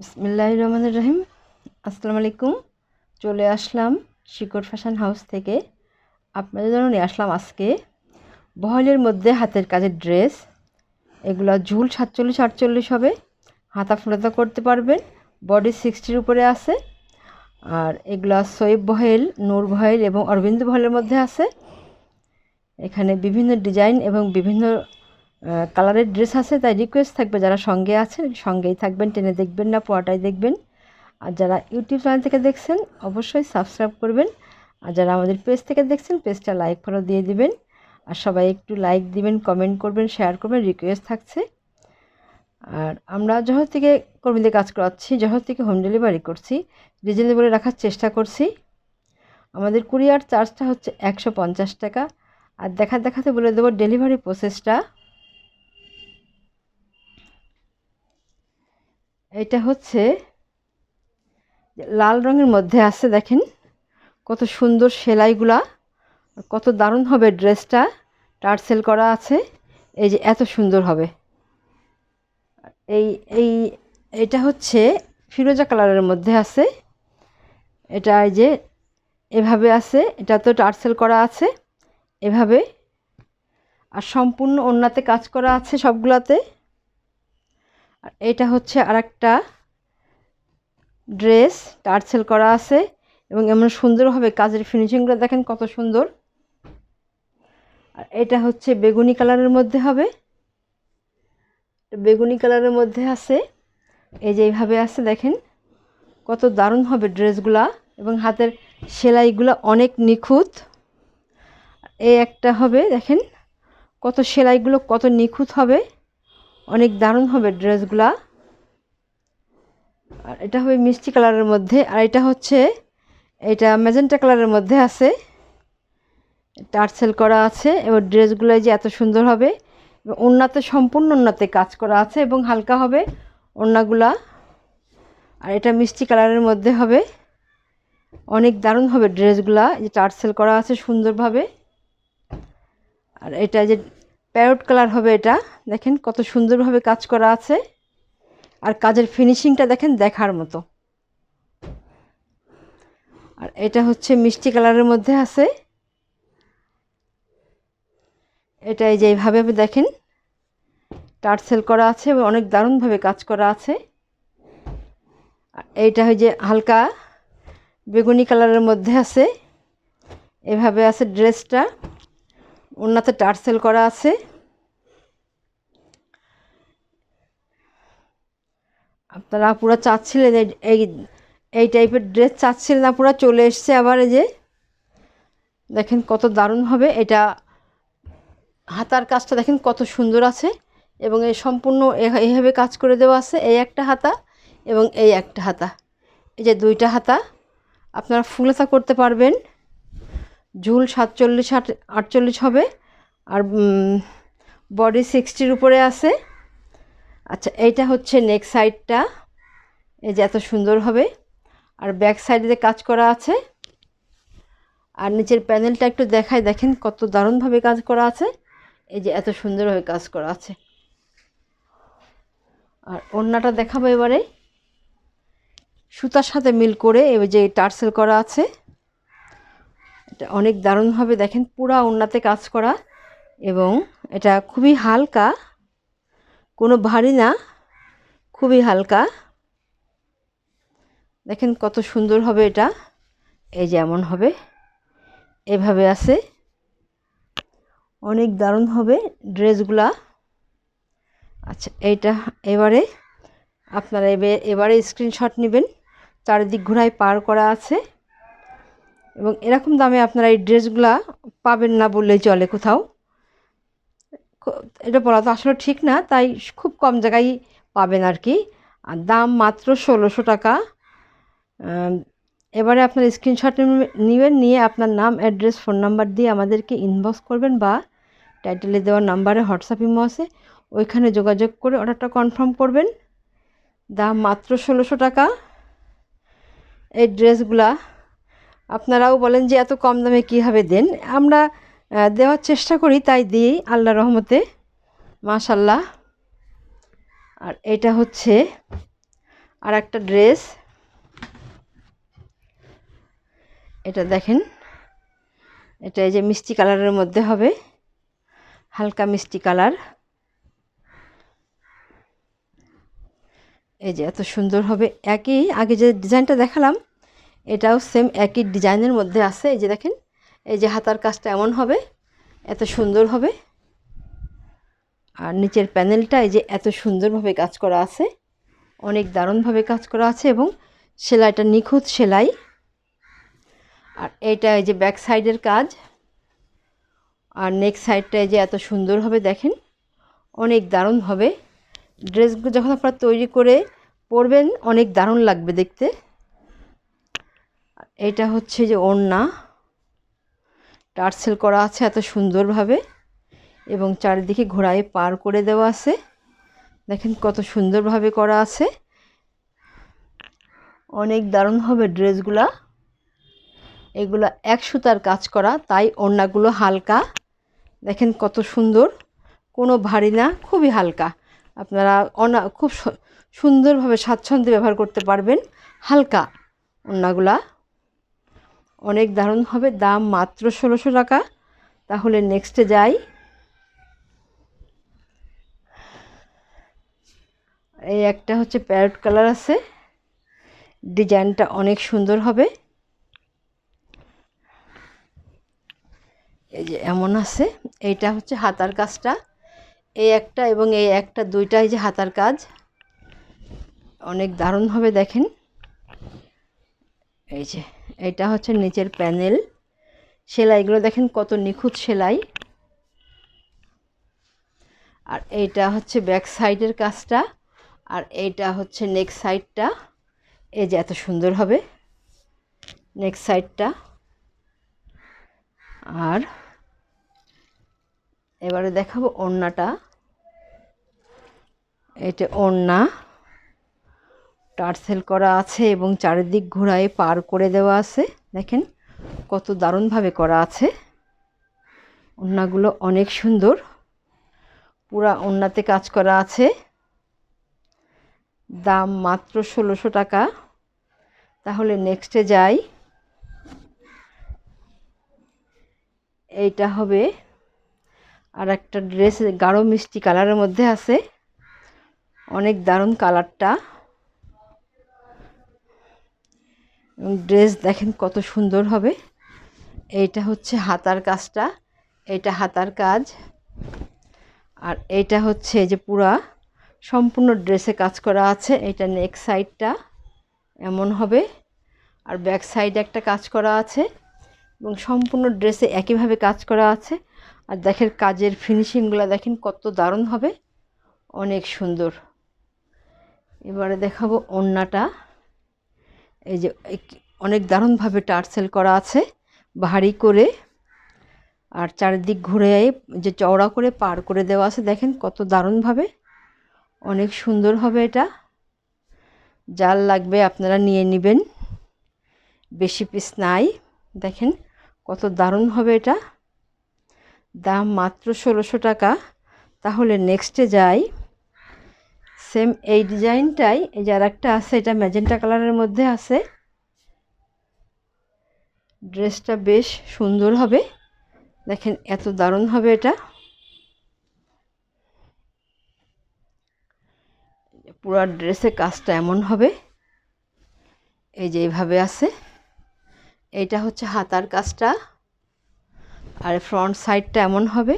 বিসমিল্লাহ রহমান রহিম। আসসালামু আলাইকুম চলে আসলাম শিকড় ফ্যাশন হাউস থেকে। আপনাদের জন্য নিয়ে আসলাম আজকে বহলের মধ্যে হাতের কাজের ড্রেস। এগুলো ঝুল সাতচল্লিশ, আটচল্লিশ হবে। হাতা ফুলাতা করতে পারবেন। বডি সিক্সটির উপরে আছে। আর এগুলো সৈব বহেল, নূর বহেল এবং অরবিন্দ বহেলের মধ্যে আছে। এখানে বিভিন্ন ডিজাইন এবং বিভিন্ন কালারের ড্রেস আছে, তাই রিকোয়েস্ট থাকবে। যারা সঙ্গে আছেন, সঙ্গেই থাকবেন, টেনে দেখবেন না পোয়াটাই দেখবেন। আর যারা ইউটিউব চ্যানেল থেকে দেখছেন, অবশ্যই সাবস্ক্রাইব করবেন। আর যারা আমাদের পেজ থেকে দেখছেন পেজটা লাইক ফলো দিয়ে দিবেন। আর সবাই একটু লাইক দিবেন কমেন্ট করবেন শেয়ার করবেন রিকোয়েস্ট থাকছে। আর আমরা জহর থেকে কর্মীদের কাজ করাচ্ছি, জহর থেকে হোম ডেলিভারি করছি রিজনেবলে রাখার চেষ্টা করছি। আমাদের কুরিয়ার চার্জটা হচ্ছে একশো পঞ্চাশ টাকা। আর দেখা দেখাতে বলে দেবো ডেলিভারি প্রসেসটা এটা হচ্ছে লাল রঙের মধ্যে আছে, দেখেন কত সুন্দর সেলাইগুলা, কত দারুণ হবে ড্রেসটা। টার্সেল করা আছে, এই যে এত সুন্দর হবে। এই এই, এটা হচ্ছে ফিরোজা কালারের মধ্যে আছে। এটা এই যে এভাবে আছে, এটা তো টার্সেল করা আছে এভাবে। আর সম্পূর্ণ অন্যতে কাজ করা আছে সবগুলাতে। আর এটা হচ্ছে আরেকটা ড্রেস, টার্সেল করা আছে এবং এমন সুন্দরভাবে কাজের ফিনিশিংগুলো দেখেন কত সুন্দর। আর এটা হচ্ছে বেগুনি কালারের মধ্যে হবে। বেগুনি কালারের মধ্যে আছে, এই যে এইভাবে আছে দেখেন কত দারুণ হবে ড্রেসগুলা এবং হাতের সেলাইগুলো অনেক নিখুঁত। এই একটা হবে দেখেন কত সেলাইগুলো কত নিখুঁত হবে। অনেক দারুণ হবে ড্রেসগুলা। আর এটা হবে মিষ্টি কালারের মধ্যে, আর এটা হচ্ছে, এটা ম্যাজেন্টা কালারের মধ্যে আছে। টার্সেল করা আছে, এবার ড্রেসগুলো যে এত সুন্দর হবে ওড়নাতে সম্পূর্ণ ওড়নাতে কাজ করা আছে এবং হালকা হবে ওড়নাগুলা। আর এটা মিষ্টি কালারের মধ্যে হবে। অনেক দারুণ হবে ড্রেসগুলা যে টার্সেল করা আছে সুন্দরভাবে। আর এটা যে প্যারট কালার হবে এটা। দেখেন কত সুন্দরভাবে কাজ করা আছে। আর কাজের ফিনিশিংটা দেখেন দেখার মতো। আর এটা হচ্ছে মিষ্টি কালারের মধ্যে আছে। এটা এই যে এইভাবে দেখেন টার্সেল করা আছে এবং অনেক দারুণভাবে কাজ করা আছে। আর এইটা হয় যে হালকা বেগুনি কালারের মধ্যে আছে। এভাবে আছে ড্রেসটা ওনাতে টার্সেল করা আছে। আপনারা পুরো চাচ্ছিলেন এই এই টাইপের ড্রেস চাচ্ছিলেন পুরো চলে এসছে আবার এই যে। দেখেন কত দারুণ হবে। এটা হাতার কাজটা দেখেন কত সুন্দর আছে এবং এই সম্পূর্ণ এইভাবে কাজ করে দেওয়া আছে। এই একটা হাতা এবং এই একটা হাতা। এই যে দুইটা হাতা। আপনারা ফুলতা করতে পারবেন। ঝুল সাতচল্লিশ আট, আটচল্লিশ হবে। আর বডি সিক্সটির উপরে আছে। আচ্ছা এইটা হচ্ছে নেক সাইডটা। এই যে এত সুন্দর হবে। আর ব্যাক সাইডে যে কাজ করা আছে। আর নিচের প্যানেলটা একটু দেখায় দেখেন কত দারুণভাবে কাজ করা আছে। এই যে এত সুন্দরভাবে কাজ করা আছে। আর ওড়নাটা দেখাবো এবারে। সুতার সাথে মিল করে এই যে টার্সেল করা আছে। এটা অনেক দারুণভাবে দেখেন পুরা ওড়নাতে কাজ করা এবং এটা খুবই হালকা, কোনো ভারী না, খুবই হালকা। দেখেন কত সুন্দর হবে এটা, এই যেমন হবে, এভাবে আছে। অনেক দারুণ হবে ড্রেসগুলা। আচ্ছা এইটা এবারে আপনারা এবার স্ক্রিনশট নেবেন, চারিদিক ঘোরায় পার করা আছে। এবং এরকম দামে আপনারা এই ড্রেসগুলা পাবেন না বললেই চলে কোথাও। এটা বলা তো আসলে ঠিক না, তাই খুব কম জায়গায় পাবেন আর কি আর দাম মাত্র ষোলোশো টাকা। এবারে আপনার স্ক্রিনশট নেবেন নিয়ে আপনার নাম অ্যাড্রেস ফোন নাম্বার দিয়ে আমাদেরকে ইনবক্স করবেন বা টাইটেলে দেওয়ার নাম্বারে হোয়াটসঅ্যাপ ইমো আছে, ওইখানে যোগাযোগ করে অর্ডারটা কনফার্ম করবেন। দাম মাত্র ষোলোশো টাকা। এই ড্রেসগুলা আপনারাও বলেন যে এত কম দামে কীভাবে দেন? আমরা দেওয়ার চেষ্টা করি, তাই দিই আল্লাহ রহমতে। মাশাল্লাহ আর এটা হচ্ছে আর একটা ড্রেস। এটা দেখেন। এটা এই যে মিষ্টি কালারের মধ্যে হবে। হালকা মিষ্টি কালার। এই যে এত সুন্দর হবে। একই, আগে যে ডিজাইনটা দেখালাম এটাও সেম একই ডিজাইনের মধ্যে আছে। এই যে দেখেন, এই যে হাতার কাজটা এমন হবে, এত সুন্দর হবে। আর নিচের প্যানেলটা এই যে এত সুন্দরভাবে কাজ করা আছে, অনেক দারুণভাবে কাজ করা আছে এবং সেলাইটা নিখুঁত সেলাই। আর এটা এই যে ব্যাক সাইডের কাজ। আর নেক সাইডটা এই যে এত সুন্দর হবে দেখেন, অনেক দারুণ হবে ড্রেসগুলো যখন আপনারা তৈরি করে পরবেন, অনেক দারুণ লাগবে দেখতে। এইটা হচ্ছে যে ওড়না। টার্সেল করা আছে এত সুন্দরভাবে এবং চারিদিকে ঘোড়ায় পার করে দেওয়া আছে। দেখেন কত সুন্দরভাবে করা আছে। অনেক দারুণ হবে ড্রেসগুলা। এগুলো এক সুতার কাজ করা, তাই ওড়নাগুলো হালকা। দেখেন কত সুন্দর। কোনো ভারী না, খুবই হালকা। আপনারা অনা, খুব সুন্দরভাবে স্বাচ্ছন্দ্যে ব্যবহার করতে পারবেন। হালকা ওড়নাগুলা। অনেক দারুণ হবে, দাম মাত্র ষোলোশো টাকা। তাহলে নেক্সটে যাই। এই একটা হচ্ছে প্যারট কালার আছে। ডিজাইনটা অনেক সুন্দর হবে। এই যে এমন আছে। এইটা হচ্ছে হাতার কাজটা। এই একটা এবং এই একটা দুইটাই যে হাতার কাজ। অনেক দারুণ হবে দেখেন। এই যে, এটা হচ্ছে নিচের প্যানেল। সেলাইগুলো দেখেন কত নিখুঁত সেলাই। আর এইটা হচ্ছে ব্যাক সাইডের কাজটা, আর এইটা হচ্ছে নেক সাইডটা। এই যে, এত সুন্দর হবে নেক সাইডটা। আর এবারে দেখাবো ওড়নাটা। এটা ওড়না। টার্সেল করা আছে এবং চারিদিক ঘোরায় পার করে দেওয়া আছে। দেখেন কত দারুণভাবে করা আছে। ওড়নাগুলো অনেক সুন্দর। পুরা ওড়নাতে কাজ করা আছে। দাম মাত্র ষোলোশো টাকা। তাহলে নেক্সটে যাই। এইটা হবে আর একটা ড্রেস গাঢ় মিষ্টি কালারের মধ্যে আছে। অনেক দারুণ কালারটা এবং ড্রেস দেখেন কত সুন্দর হবে। এইটা হচ্ছে হাতার কাজটা, এইটা হাতার কাজ, আর এইটা হচ্ছে যে পুরা, সম্পূর্ণ ড্রেসে কাজ করা আছে। এটা নেক সাইডটা এমন হবে, আর ব্যাক সাইডে একটা কাজ করা আছে, এবং সম্পূর্ণ ড্রেসে একইভাবে কাজ করা আছে। আর দেখেন কাজের ফিনিশিংগুলো দেখেন কত দারুণ হবে, অনেক সুন্দর। এবারে দেখাবো ওড়নাটা এই যে অনেক দারুণভাবে টার্সেল করা আছে, ভারী করে। আর চারিদিক ঘুরে যে চওড়া করে পার করে দেওয়া আছে, দেখেন কত দারুণভাবে। অনেক সুন্দর হবে এটা। জাল লাগবে আপনারা নিয়ে নেবেন। বেশি পিস নাই, দেখেন কত দারুণ হবে এটা। দাম মাত্র ষোলোশো টাকা। তাহলে নেক্সটে যাই। সেম এই ডিজাইনটাই, এই যার একটা আছে, এটা ম্যাজেন্টা কালারের মধ্যে আছে। ড্রেসটা বেশ সুন্দর হবে। দেখেন, এত দারুণ হবে এটা। পুরো ড্রেসে কাজটা এমন হবে। এই যে এইভাবে আছে। এইটা হচ্ছে হাতার কাজটা। আর ফ্রন্ট সাইডটা এমন হবে।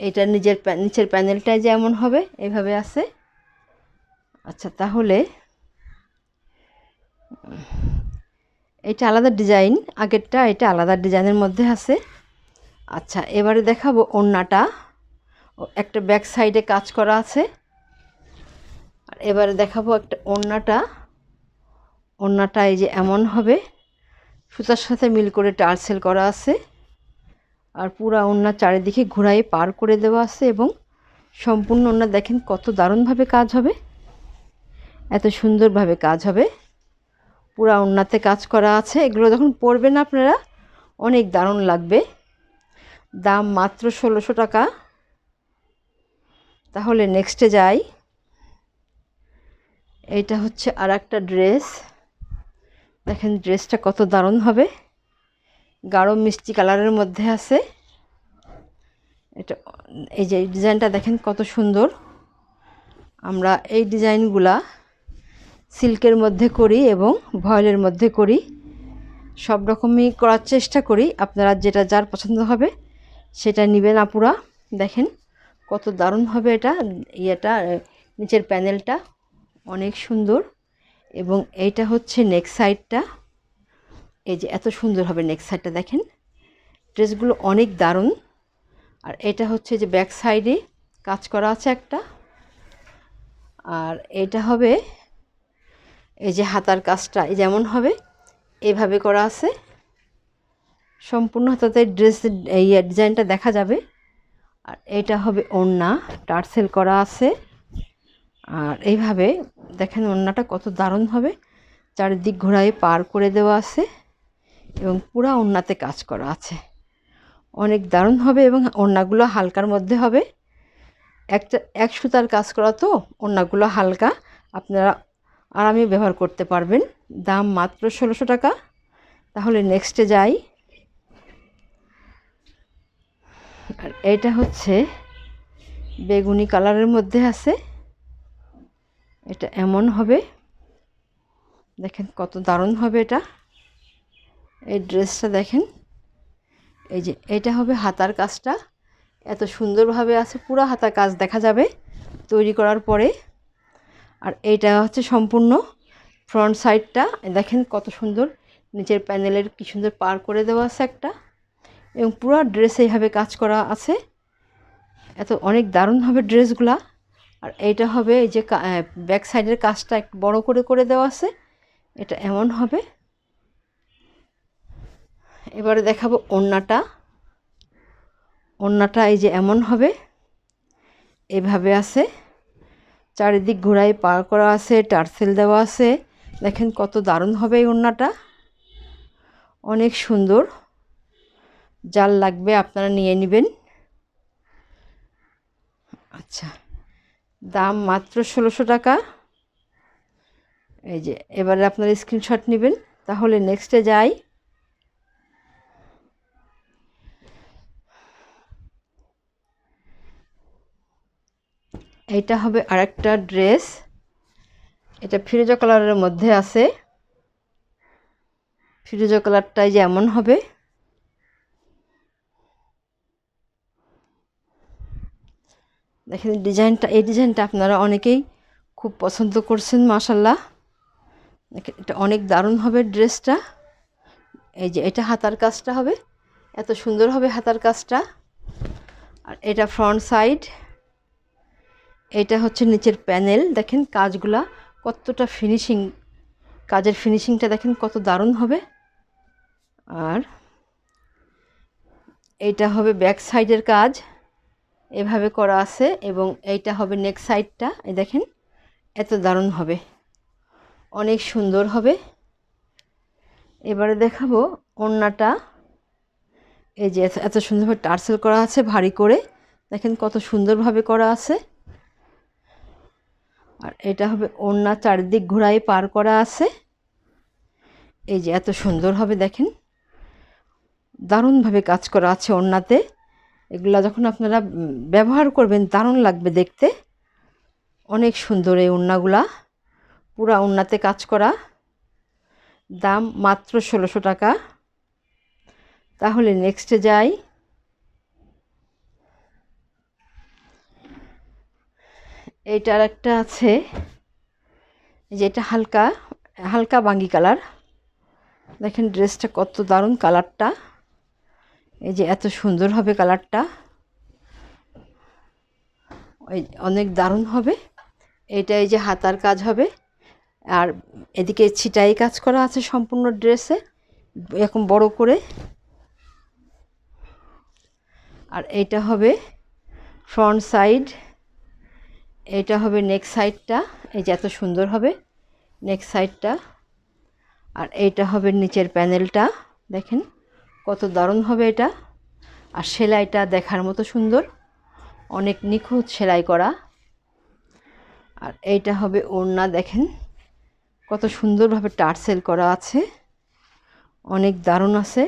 এটা নিজের নিচের প্যানেলটাই যে এমন হবে, এভাবে আছে। আচ্ছা তাহলে, এটা আলাদা ডিজাইন আগেরটা এটা আলাদা ডিজাইনের মধ্যে আছে। আচ্ছা এবারে দেখাবো ওড়নাটা। একটা ব্যাক সাইডে কাজ করা আছে। আর এবারে দেখাবো একটা ওড়নাটা। ওড়নাটা এই যে এমন হবে। সুতার সাথে মিল করে টার্সেল করা আছে। আর পুরা ওড়নার চারিদিকে ঘোরাই পার করে দেওয়া আছে এবং সম্পূর্ণ ওনার দেখেন কত দারুণভাবে কাজ হবে। এত সুন্দরভাবে কাজ হবে। পুরা ওড়নাতে কাজ করা আছে। এগুলো যখন পরবেন আপনারা, অনেক দারুণ লাগবে। দাম মাত্র ষোলোশো টাকা। তাহলে নেক্সটে যাই। এইটা হচ্ছে আর একটা ড্রেস দেখেন ড্রেসটা কত দারুণ হবে। গাঢ় মিষ্টি কালারের মধ্যে আছে। এটা, এই যে ডিজাইনটা দেখেন কত সুন্দর। আমরা এই ডিজাইনগুলা সিল্কের মধ্যে করি এবং ভয়েলের মধ্যে করি। সব রকমই করার চেষ্টা করি। আপনারা যেটা যার পছন্দ হবে সেটা নেবেন আপুরা। দেখেন কত দারুণ হবে এটা। ইয়েটা, নিচের প্যানেলটা অনেক সুন্দর। এবং এইটা হচ্ছে নেক সাইডটা এই যে এত সুন্দর হবে নেক্সট সাইডটা দেখেন। ড্রেসগুলো অনেক দারুণ। আর এটা হচ্ছে যে ব্যাক সাইডে কাজ করা আছে একটা। আর এটা হবে এই যে হাতার কাজটা যেমন হবে, এভাবে করা আছে। সম্পূর্ণ হাতাতে ড্রেস এই ডিজাইনটা দেখা যাবে। আর এটা হবে ওড়না, টার্সেল করা আছে। আর এইভাবে দেখেন ওড়নাটা কত দারুণ হবে। চারিদিক ঘোরায় পার করে দেওয়া আছে। এবং পুরা ওড়নাতে কাজ করা আছে। অনেক দারুণ হবে এবং ওড়নাগুলো হালকার মধ্যে হবে। একটা, এক সুতার কাজ করা তো, ওড়নাগুলো হালকা। আপনারা আরামে ব্যবহার করতে পারবেন। দাম মাত্র ষোলোশো টাকা। তাহলে নেক্সটে যাই। আর এটা হচ্ছে বেগুনি কালারের মধ্যে আছে। এটা এমন হবে। দেখেন কত দারুণ হবে এটা। এই ড্রেসটা দেখেন। এই যে, এটা হবে হাতার কাজটা। এত সুন্দরভাবে আছে, পুরো হাতার কাজ দেখা যাবে তৈরি করার পরে। আর এইটা হচ্ছে সম্পূর্ণ ফ্রন্ট সাইডটা। দেখেন কত সুন্দর, নিচের প্যানেলের কি সুন্দর পার করে দেওয়া আছে একটা। এবং পুরো ড্রেস এইভাবে কাজ করা আছে। এত অনেক দারুণ হবে ড্রেসগুলা। আর এইটা হবে এই যে ব্যাক সাইডের কাজটা একটু বড় করে করে দেওয়া আছে। এটা এমন হবে এবারে দেখাবো ওড়নাটা। ওড়নাটা এই যে এমন হবে, এভাবে আছে। চারিদিক ঘোড়ায় পার করা আছে, টার্সেল দেওয়া আছে। দেখেন কত দারুণ হবে এই ওড়নাটা। অনেক সুন্দর। জাল লাগবে আপনারা নিয়ে নেবেন। আচ্ছা দাম মাত্র ষোলোশো টাকা। এই যে, এবারে আপনারা স্ক্রিনশট নেবেন। তাহলে নেক্সটে যাই। এইটা হবে আরেকটা ড্রেস। এটা ফিরোজা কালারের মধ্যে আছে। ফিরোজা কালারটাই যেমন হবে। দেখেন ডিজাইনটা, এই ডিজাইনটা আপনারা অনেকেই খুব পছন্দ করছেন মাসাল্লাহ দেখেন, এটা অনেক দারুণ হবে ড্রেসটা। এই যে, এটা হাতার কাজটা হবে। এত সুন্দর হবে হাতার কাজটা। আর এটা ফ্রন্ট সাইড। এটা হচ্ছে নিচের প্যানেল, দেখেন কাজগুলা কতটা ফিনিশিং কাজের ফিনিশিংটা দেখেন কত দারুণ হবে। আর এইটা হবে ব্যাক সাইডের কাজ, এভাবে করা আছে এবং এইটা হবে নেক সাইডটা এই দেখেন এত দারুণ হবে, অনেক সুন্দর হবে। এবারে দেখাবো ওড়নাটা, এই যে এত সুন্দরভাবে টার্সেল করা আছে ভারী করে, দেখেন কত সুন্দরভাবে করা আছে। আর এটা হবে ওড়না চারিদিক ঘোরায় পার করা আছে। এই যে এত সুন্দর হবে দেখেন। দারুণভাবে কাজ করা আছে ওড়নাতে। এগুলা যখন আপনারা ব্যবহার করবেন, দারুণ লাগবে দেখতে। অনেক সুন্দর এই ওড়নাগুলা। পুরা ওড়নাতে কাজ করা। দাম মাত্র ষোলোশো টাকা। তাহলে নেক্সটে যাই। এইটার একটা আছে যেটা হালকা হালকা বাঙ্গি কালার। দেখেন ড্রেসটা কত দারুণ কালারটা। এই যে এত সুন্দর হবে কালারটা। ওই অনেক দারুণ হবে। এটা এই যে হাতার কাজ হবে। আর এদিকে ছিটাই কাজ করা আছে সম্পূর্ণ ড্রেসে, এরকম বড় করে। আর এইটা হবে ফ্রন্ট সাইড এটা হবে নেক সাইডটা এই যে এত সুন্দর হবে নেক সাইডটা আর এইটা হবে নিচের প্যানেলটা দেখেন কত দারুণ হবে এটা। আর সেলাইটা দেখার মতো সুন্দর, অনেক নিখুঁত সেলাই করা। আর এইটা হবে ওড়না, দেখেন কত সুন্দরভাবে টার্সেল করা আছে, অনেক দারুণ আছে।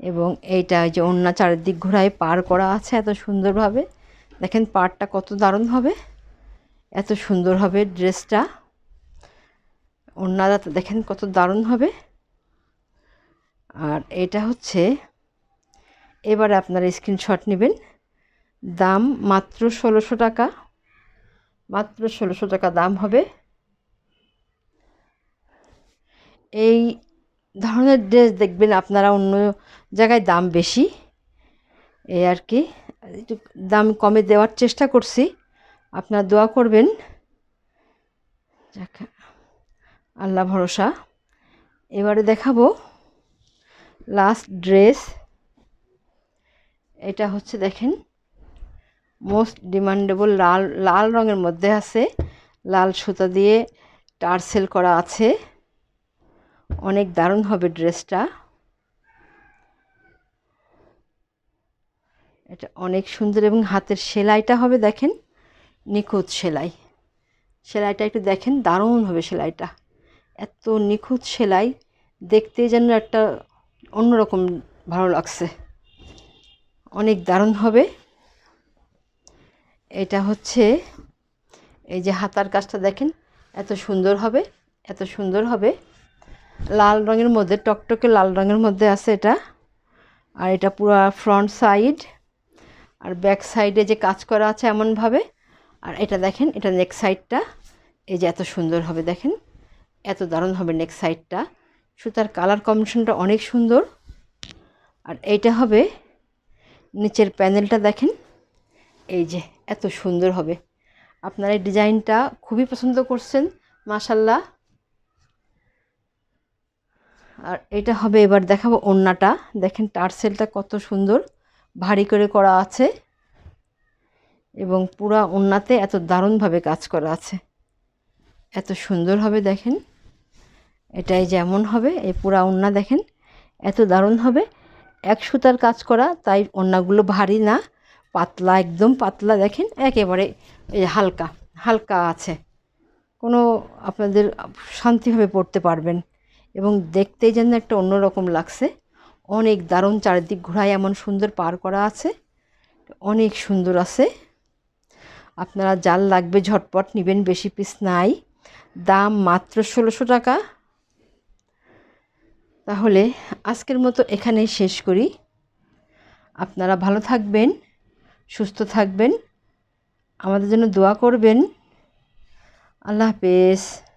এবং এইটা যে অন্য চারিদিক ঘোরায় পার করা আছে এত সুন্দরভাবে দেখেন পাড়টা কত দারুণ হবে। এত সুন্দর হবে ড্রেসটা। অন্যরা দেখেন কত দারুণ হবে। আর এটা হচ্ছে, এবারে আপনারা স্ক্রিনশট নেবেন। দাম মাত্র ষোলোশো টাকা। মাত্র ষোলোশো টাকা দাম হবে। এই ধরনের ড্রেস দেখবেন আপনারা অন্য জায়গায় দাম বেশি। এই আর কি। একটু দাম কমে দেওয়ার চেষ্টা করছি। আপনারা দোয়া করবেন। যাক, আল্লাহ ভরসা। এবারে দেখাবো লাস্ট ড্রেস। এটা হচ্ছে দেখেন, মোস্ট ডিমান্ডেবল লাল লাল রঙের মধ্যে আছে। লাল সুতা দিয়ে টার্সেল করা আছে। অনেক দারুণ হবে ড্রেসটা। এটা অনেক সুন্দর এবং হাতের সেলাইটা হবে দেখেন, নিখুঁত সেলাই। সেলাইটা একটু দেখেন দারুণ হবে সেলাইটা। এত নিখুঁত সেলাই, দেখতে যেন একটা অন্যরকম ভালো লাগছে। অনেক দারুণ হবে। এটা হচ্ছে, এই যে হাতার কাজটা দেখেন, এত সুন্দর হবে, এত সুন্দর হবে। লাল রঙের মধ্যে, টকটকে লাল রঙের মধ্যে আছে এটা। আর এটা পুরো ফ্রন্ট সাইড আর ব্যাক সাইডে যে কাজ করা আছে এমনভাবে, আর এটা দেখেন, এটা নেক সাইডটা এই যে এত সুন্দর হবে দেখেন, এত দারুণ হবে নেক সাইডটা সুতার কালার কম্বিনেশনটা অনেক সুন্দর। আর এইটা হবে নিচের প্যানেলটা দেখেন, এই যে এত সুন্দর হবে। আপনার এই ডিজাইনটা খুবই পছন্দ করছেন মাশাল্লাহ আর এটা হবে, এবার দেখাবো ওন্নাটা দেখেন, টার্সেলটা কত সুন্দর। ভারী করে করা আছে এবং পুরা ওন্নাতে এত দারুণভাবে কাজ করা আছে। এত সুন্দর হবে দেখেন। এটাই যেমন হবে, এই পুরা ওন্না দেখেন, এত দারুণ হবে। এক সুতার কাজ করা, তাই ওন্নাগুলো ভারী না, পাতলা, একদম পাতলা দেখেন, একেবারে এই হালকা হালকা আছে। কোনো আপনাদের শান্তিভাবে পড়তে পারবেন এবং দেখতেই যেন একটা অন্যরকম লাগছে। অনেক দারুণ চারিদিক ঘোরায়, এমন সুন্দর পার করা আছে। অনেক সুন্দর আছে। আপনারা জাল লাগবে ঝটপট, নেবেন বেশি পিস নাই। দাম মাত্র ষোলোশো টাকা। তাহলে আজকের মতো এখানেই শেষ করি। আপনারা ভালো থাকবেন, সুস্থ থাকবেন, আমাদের জন্য দোয়া করবেন। আল্লাহ হাফেজ।